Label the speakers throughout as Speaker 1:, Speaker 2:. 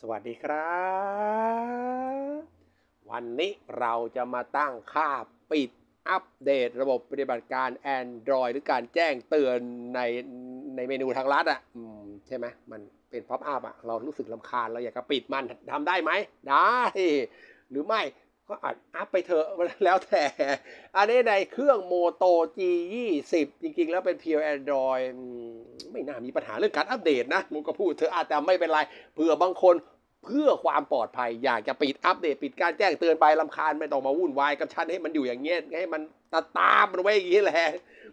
Speaker 1: สวัสดีครับ วันนี้เราจะมาตั้งค่าปิดอัปเดตระบบปฏิบัติการ Android หรือการแจ้งเตือนในในเมนูทางลัดอะใช่ไหมมันเป็นพ็อปอัพอะ เรารู้สึกลำคาญ เราอยากจะปิดมันทำได้ไหม ได้ หรือไม่ ก็อัดอัพไปเถอะแล้วแต่ อันนี้ในเครื่องโมโต G20 จริงๆ แล้วเป็นเพียว Android อืมไม่น่ามีปัญหาเรื่องการอัปเดตนะมึงก็พูดเธออาจจะไม่เป็นไรเผื่อบางคนเพื่อความปลอดภัย อยากจะปิดอัปเดต ปิดการแจ้งเตือนไปลำคาญ ไม่ต้องมาวุ่นวายกับฉันให้มันอยู่อย่างเงี้ยให้มันตาตามมันไว้อย่างนี้แหละ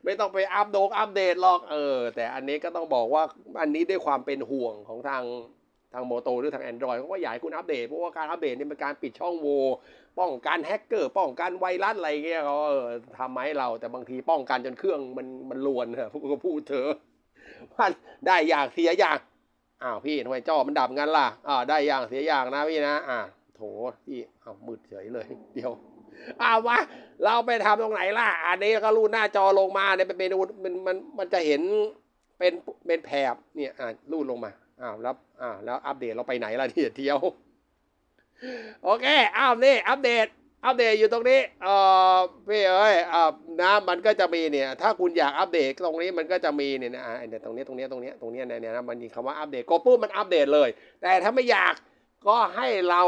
Speaker 1: ไม่ต้องไปอัปโดกอัปเดตหรอกเออ แต่อันนี้ก็ต้องบอกว่าอันนี้ด้วยความเป็นห่วงของทาง ทางโมโตหรือทาง Android เขาก็อยากให้คุณอัปเดต เพราะว่าการอัปเดตนี่เป็นการปิดช่องโหว่ป้องกันแฮกเกอร์ ป้องกันไวรัสอะไรเงี้ยเขาทำมาให้เราแต่บางทีป้องกันจนเครื่องมันมันลวนเถอะพวกก็พูดเถอะมันได้อย่างเสียอย่างอ้าวพี่ทำไมจอมันดับงั้นล่ะอ่าได้อย่างเสียอย่างนะพี่นะอ่าโถพี่อ้าวมืดเฉยเลย เดี๋ยวอ้าววะเราไปทำตรงไหนล่ะ อันนี้ก็รูดหน้าจอลงมาเนี่ยเป็นเมนูมันมันมันจะเห็นเป็นเป็นแถบเนี่ยอ่ารูดลงมา อ้าวแล้วอ้าวแล้วอัปเดตเราไปไหนล่ะเนี่ยเที่ยว โอเคอ้าวนี่อัปเดตอัปเดตอยู่ตรงนี้เอ่อพี่เอ้ยอ่านะมันก็จะมีเนี่ย ถ้าคุณอยากอัปเดตตรงนี้มันก็จะมีเนี่ยนะอ่าเนี่ยตรงนี้ตรงนี้ตรงนี้ตรงนี้เนี่ยนะมันมีคำว่าอัปเดตกดปุ๊บมันอัปเดตเลย แต่ถ้าไม่อยากก็ให้เรา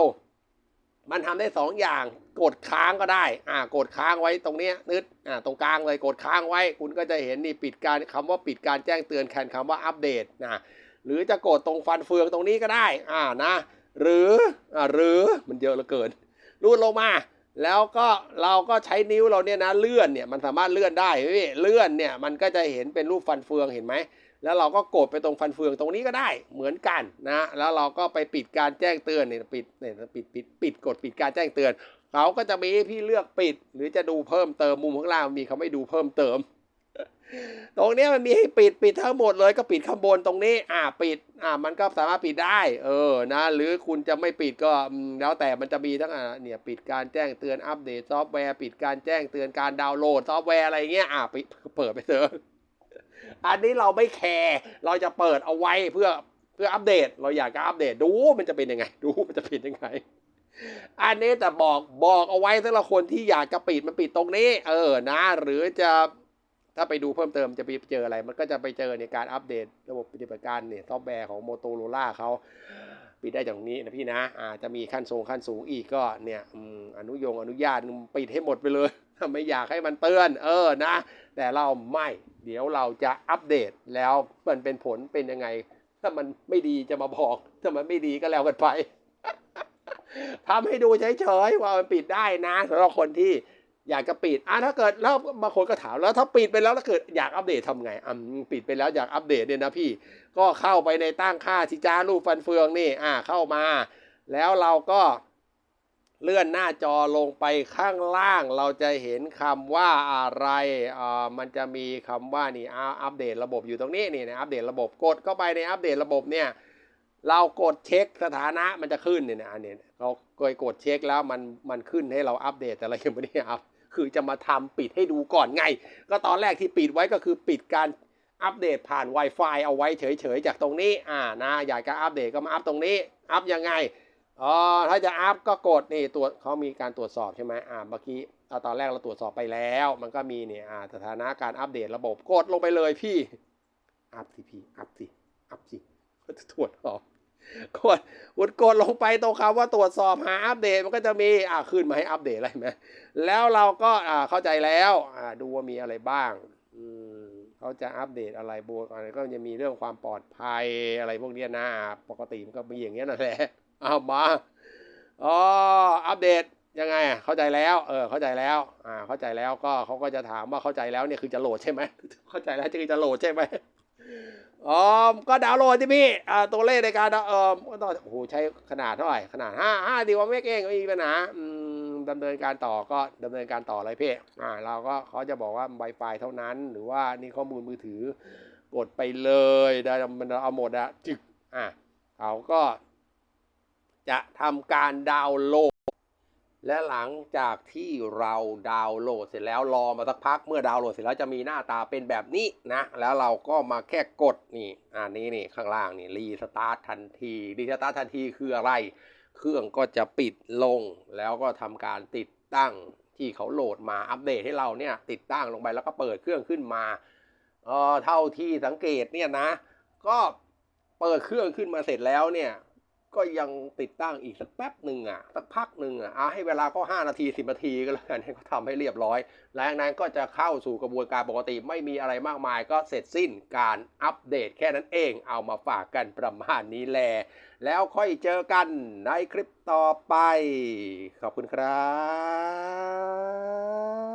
Speaker 1: มันทำได้สองอย่าง กดค้างก็ได้ อ่ากดค้างไว้ตรงเนี้ยนึดอ่าตรงกลางเลยกดค้างไว้ คุณก็จะเห็นนี่ปิดการคำว่าปิดการแจ้งเตือนแทนคำว่าอัปเดตนะ หรือจะกดตรงฟันเฟืองตรงนี้ก็ได้อ่านะ หรืออ่าหรือมันเยอะเหลือเกินรูดลงมา แล้วก็เราก็ใช้นิ้วเราเนี่ยนะเลื่อนเนี่ยมันสามารถเลื่อนได้พี่เลื่อนเนี่ยมันก็จะเห็นเป็นรูปฟันเฟืองเห็นไหมแล้วเราก็กดไปตรงฟันเฟืองตรงนี้ก็ได้เหมือนกันนะแล้วเราก็ไปปิดการแจ้งเตือนเนี่ยปิดเนี่ยปิดปิดปิดกดปิดการแจ้งเตือนเขาก็จะมีให้พี่เลือกปิด หรือจะดูเพิ่มเติมมุมข้างล่างมีเขาไม่ดูเพิ่มเติม ตรงนี้มันมีให้ปิดปิดทั้งหมดเลยก็ปิดข้างบนตรงนี้ อ่าปิด อ่ามันก็สามารถปิดได้ เออนะ หรือคุณจะไม่ปิดก็แล้วแต่มันจะมีทั้งอ่าเนี่ยปิดการแจ้งเตือนอัปเดตซอฟต์แวร์ปิดการแจ้งเตือนการดาวน์โหลดซอฟต์แวร์อะไรเงี้ยอ่าปิดเปิดไปเถอะอันนี้เราไม่แคร์เราจะเปิดเอาไว้เพื่อเพื่ออัปเดต เราอยากจะอัปเดตดูมันจะเป็นยังไง ดูมันจะเป็นยังไงอันนี้แต่บอกบอกเอาไว้สำหรับคนที่อยากจะปิดมันปิดตรงนี้ เออนะ หรือจะ ถ้าไปดูเพิ่มเติมจะไปเจออะไร มันก็จะไปเจอในการอัปเดตระบบปฏิบัติการเนี่ยซอฟต์แวร์ของ Motorola เขาปิดได้อย่างนี้นะพี่นะอาจจะมีขั้นสูงขั้นสูงอีกก็เนี่ยอนุยงอนุญาตปิดให้หมดไปเลยไม่อยากให้มันเตือน เออนะ แต่เราไม่เดี๋ยวเราจะอัปเดตแล้วมันเป็นผลเป็นยังไง ถ้ามันไม่ดีจะมาบอก ถ้ามันไม่ดีก็แล้วกันไปทำให้ดูเฉยๆว่ามันปิดได้นะสำหรับคนที่ อยากจะปิดอะถ้าเกิดแล้วบางคนก็ถามแล้วถ้าปิดไปแล้วถ้าเกิดอยากอัปเดตทำไงอะปิดไปแล้วอยากอัปเดตเนี่ยนะพี่ ก็เข้าไปในตั้งค่าสิจ้ารูปฟันเฟืองนี่อ่าเข้ามา แล้วเราก็เลื่อนหน้าจอลงไปข้างล่าง เราจะเห็นคำว่าอะไรอ่ามันจะมีคำว่านี่อ่าอัปเดตระบบอยู่ตรงนี้นี่นะอัปเดตระบบกดเข้าไปในอัปเดตระบบเนี่ยเรากดเช็คสถานะมันจะขึ้นเนี่ยนะอันนี้เราเคยกดเช็คแล้วมันมันขึ้นให้เราอัปเดตแต่เรายังไม่ได้อัป คือจะมาทำปิดให้ดูก่อนไง ก็ตอนแรกที่ปิดไว้ก็คือปิดการอัปเดตผ่าน Wi-Fi เอาไว้เฉยๆ จากตรงนี้ อ่านะอยากจะอัปเดตก็มาอัปตรงนี้ อัปยังไงอ๋อถ้าจะอัพก็กดนี่ตัวเขามีการตรวจสอบใช่ไหมอ่าเมื่อกี้อตอนแรกเราตรวจสอบไปแล้ว มันก็มีเนี่ยอ่าสถานะการอัปเดตระบบกดลงไปเลยพี่ อัพสิพี่ อัพสิ อัพสิก็จะตรวจสอบ กดกดกดลงไปตรงคำว่าตรวจสอบหาอัปเดตมันก็จะมีอ่าขึ้นมาให้อัปเดตอะไรไหมแล้วเราก็อ่าเข้าใจแล้วอ่าดูว่ามีอะไรบ้างอืมเขาจะอัปเดตอะไรบวกอะไรก็จะมีเรื่องความปลอดภัยอะไรพวกนี้นะปกติมันก็มีอย่างเงี้ยนั่นแหละเอามาอ๋ออัปเดตยังไงเข้าใจแล้วเออเข้าใจแล้วอ่าเข้าใจแล้วก็เขาก็จะถามว่าเข้าใจแล้วเนี่ยคือจะโหลดใช่ไหมเข้าใจแล้วคือจะโหลดใช่ไหม อ๋อก็ดาวน์โหลดที่พี่อ่าตัวเลขในการเออก็ต้องโอ้โหใช้ขนาดเท่าไหร่ขนาดห้าห้าดีกว่าไม่เก่งไม่มีปัญหาอืมดำเนินการต่อก็ดำเนินการต่อเลยพี่อ่าเราก็เขาจะบอกว่า Wi-Fi เท่านั้นหรือว่านี่ข้อมูลมือถือกดไปเลยได้มันเอาหมดอะจึกอะเขาก็จะทำการดาวน์โหลด และหลังจากที่เราดาวน์โหลดเสร็จแล้วรอมาสักพัก เมื่อดาวน์โหลดเสร็จแล้วจะมีหน้าตาเป็นแบบนี้นะ แล้วเราก็มาแค่กดนี่อันนี้นี่ข้างล่างนี่รีสตาร์ททันทีรีสตาร์ททันทีคืออะไร เครื่องก็จะปิดลง แล้วก็ทำการติดตั้งที่เขาโหลดมาอัปเดตให้เราเนี่ยติดตั้งลงไปแล้วก็เปิดเครื่องขึ้นมาเออเท่าที่สังเกตเนี่ยนะ ก็เปิดเครื่องขึ้นมาเสร็จแล้วเนี่ย ก็ยังติดตั้งอีกสักแป๊บหนึ่งอะสักพักหนึ่งอะเอาให้เวลาก็5นาที 10 นาทีก็แล้วกันให้เขาทำให้เรียบร้อย หลังจากนั้นก็จะเข้าสู่กระบวนการปกติไม่มีอะไรมากมาย ก็เสร็จสิ้นการอัปเดตแค่นั้นเองเอามาฝากกันประมาณนี้แหละแล้วค่อยเจอกันในคลิปต่อไป ขอบคุณครับ